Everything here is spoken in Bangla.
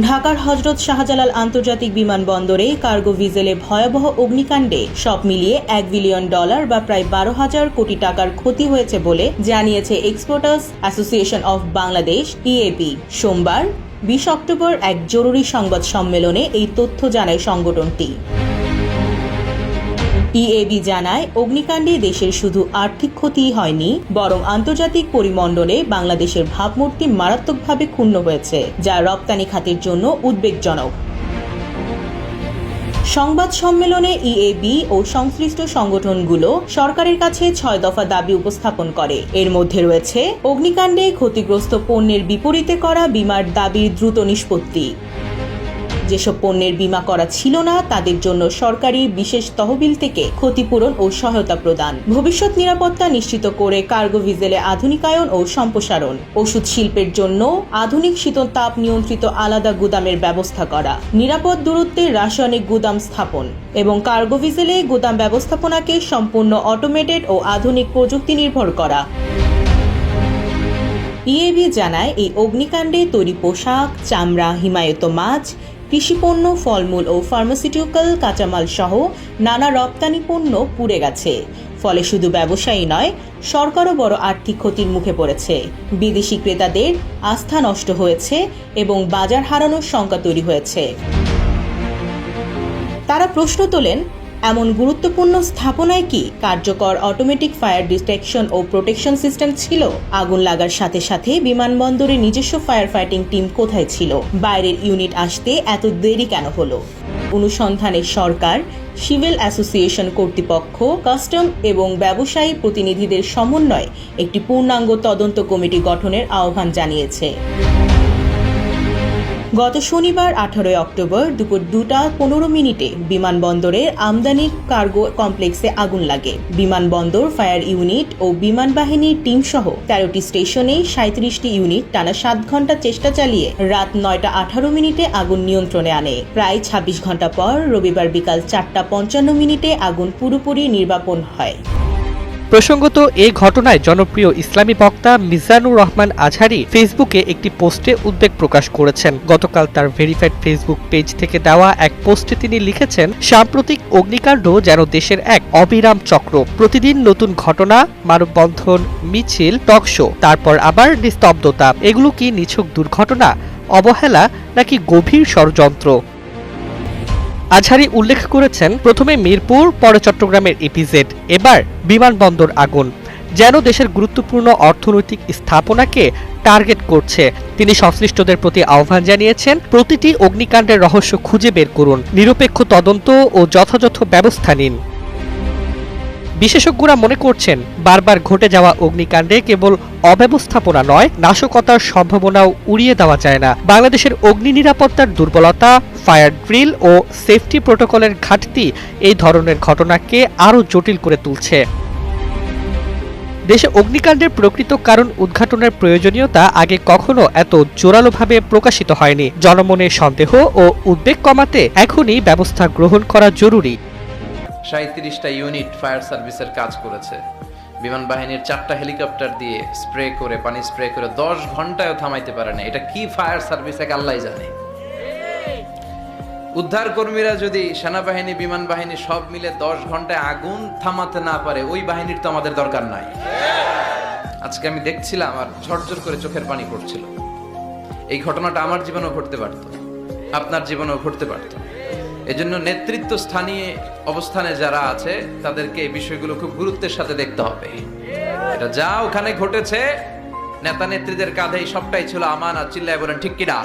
ঢাকার হজরত শাহজালাল আন্তর্জাতিক বিমানবন্দরে কার্গো ভিজেলে ভয়াবহ অগ্নিকাণ্ডে সব মিলিয়ে এক বিলিয়ন ডলার বা প্রায় বারো হাজার কোটি টাকার ক্ষতি হয়েছে বলে জানিয়েছে exporters association of Bangladesh EAP সোমবার, বিশ অক্টোবর এক জরুরি সংবাদ সম্মেলনে এই তথ্য জানায় সংগঠনটি। ইএবি জানায়, অগ্নিকাণ্ডে দেশের শুধু আর্থিক ক্ষতিই হয়নি, বরং আন্তর্জাতিক পরিমণ্ডলে বাংলাদেশের ভাবমূর্তি মারাত্মকভাবে ক্ষুণ্ণ হয়েছে, যা রপ্তানি খাতের জন্য উদ্বেগজনক। সংবাদ সম্মেলনে ইএবি ও সংশ্লিষ্ট সংগঠনগুলো সরকারের কাছে ছয় দফা দাবি উপস্থাপন করে। এর মধ্যে রয়েছে, অগ্নিকাণ্ডে ক্ষতিগ্রস্ত পণ্যের বিপরীতে করা বিমার দাবির দ্রুত নিষ্পত্তি। যেসব পণ্যের বীমা করা ছিল না, তাদের জন্য সরকারি বিশেষ তহবিল থেকে ক্ষতিপূরণ ও সহায়তা প্রদান। ভবিষ্যৎ নিরাপত্তা নিশ্চিত করে কার্গো ভিজেলে আধুনিকায়ন ও সম্প্রসারণ। ওষুধ শিল্পের জন্য আধুনিক শীতল তাপ নিয়ন্ত্রিত আলাদা গুদামের ব্যবস্থা করা। নিরাপদ দূরত্বে রাসায়নিক গুদাম স্থাপন এবং কার্গো ভিজেলে গুদাম ব্যবস্থাপনাকে সম্পূর্ণ অটোমেটেড ও আধুনিক প্রযুক্তি নির্ভর করা। ইএবি জানায়, এই অগ্নিকাণ্ডে তৈরি পোশাক, চামড়া, হিমায়িত মাছ কৃষিপণ্য, ফলমূল ও ফার্মাসিউটিক্যাল কাঁচামাল সহ নানা রপ্তানি পণ্য পুড়ে গেছে। ফলে শুধু ব্যবসায়ী নয়, সরকারও বড় আর্থিক ক্ষতির মুখে পড়েছে। বিদেশি ক্রেতাদের আস্থা নষ্ট হয়েছে এবং বাজার হারানোর শঙ্কা তৈরি হয়েছে। তারা প্রশ্ন তোলেন এমন গুরুত্বপূর্ণ স্থাপনায় কি কার্যকর অটোমেটিক ফায়ার ডিটেকশন ও প্রোটেকশন সিস্টেম ছিল? আগুন লাগার সাথে সাথে বিমানবন্দরে নিজস্ব ফায়ার ফাইটিং টিম কোথায় ছিল? বাইরের ইউনিট আসতে এত দেরি কেন হলো? অনুসন্ধানে সরকার সিভিল অ্যাসোসিয়েশন কর্তৃপক্ষ কাস্টম এবং ব্যবসায়ী প্রতিনিধিদের সমন্বয়ে একটি পূর্ণাঙ্গ তদন্ত কমিটি গঠনের আহ্বান জানিয়েছে। গত শনিবার আঠারোই অক্টোবর দুপুর দুটা পনেরো মিনিটে বিমানবন্দরের আমদানি কার্গো কমপ্লেক্সে আগুন লাগে। বিমানবন্দর, ফায়ার ইউনিট ও বিমান বাহিনীর টিম সহ তেরোটি স্টেশনে সাঁত্রিশটি ইউনিট টানা সাত ঘণ্টা চেষ্টা চালিয়ে রাত নয়টা আঠারো মিনিটে আগুন নিয়ন্ত্রণে আনে। প্রায় ছাব্বিশ ঘণ্টা পর রবিবার বিকাল চারটা পঞ্চান্ন মিনিটে আগুন পুরোপুরি নির্বাপন হয়। প্রসঙ্গত এই ঘটনায় জনপ্রিয় ইসলামী বক্তা মিজানুর রহমান আজহারি ফেসবুকে একটি পোস্টে উদ্বেগ প্রকাশ করেছেন। গতকাল তার ভেরিফাইড ফেসবুক পেজ থেকে দেওয়া এক পোস্টে তিনি লিখেছেন, সাম্প্রতিক অগ্নিকাণ্ড যেন দেশের এক অবিরাম চক্র। প্রতিদিন নতুন ঘটনা, মানববন্ধন, মিছিল টকশো তারপর আবার নিস্তব্ধতা। এগুলো কি নিছক দুর্ঘটনা, অবহেলা, নাকি গভীর ষড়যন্ত্র? আজহারি উল্লেখ করেছেন, প্রথমে মিরপুর, পরে চট্টগ্রামের ইপিজেড এবার বিমানবন্দর আগুন। যেন দেশের গুরুত্বপূর্ণ অর্থনৈতিক স্থাপনাকে টার্গেট করছে। তিনি সংশ্লিষ্টদের প্রতি আহ্বান জানিয়েছেন, প্রতিটি অগ্নিকাণ্ডের রহস্য খুঁজে বের করুন, নিরপেক্ষ তদন্ত ও যথাযথ ব্যবস্থা নিন। বিশেষজ্ঞরা মনে করছেন, বারবার ঘটে যাওয়া অগ্নিকাণ্ডে কেবল অব্যবস্থাপনা নয়, নাশকতার সম্ভাবনাও উড়িয়ে দেওয়া যায় না। বাংলাদেশের অগ্নি নিরাপত্তার দুর্বলতা, ফায়ার ড্রিল ও সেফটি প্রোটোকলের ঘাটতি এই ধরনের ঘটনাকে আরও জটিল করে তুলছে। দেশে অগ্নিকাণ্ডের প্রকৃত কারণ উদ্ঘাটনের প্রয়োজনীয়তা আগে কখনো এত জোরালোভাবে প্রকাশিত হয়নি। জনমনে সন্দেহ ও উদ্বেগ কমাতে এখনই ব্যবস্থা গ্রহণ করা জরুরি। সাঁত্রিশটা ইউনিট ফায়ার সার্ভিসের কাজ করেছে। বিমান বাহিনীর চারটা হেলিকপ্টার দিয়ে স্প্রে করে, পানি স্প্রে করে দশ ঘন্টায়ও থামাইতে পারে না। এটা কি ফায়ার সার্ভিস এক আল্লাহ জানে। উদ্ধার কর্মীরা যদি সেনাবাহিনী, বিমান বাহিনী সব মিলে দশ ঘন্টায় আগুন থামাতে না পারে, ওই বাহিনীর তো আমাদের দরকার নাই। আজকে আমি দেখছিলাম আর ঝরঝর করে চোখের পানি পড়ছিল। এই ঘটনাটা আমার জীবনেও ঘটতে পারত। আপনার জীবনেও ঘটতে পারত। এজন্য নেতৃত্ব স্থানীয় অবস্থানে যারা আছে, তাদেরকে এই বিষয়গুলো খুব গুরুত্বের সাথে দেখতে হবে। এটা যা ওখানে ঘটেছে নেতা নেত্রীদের কাঁধে সবটাই ছিল আমান চিল্লায় বলেন, ঠিক কিনা?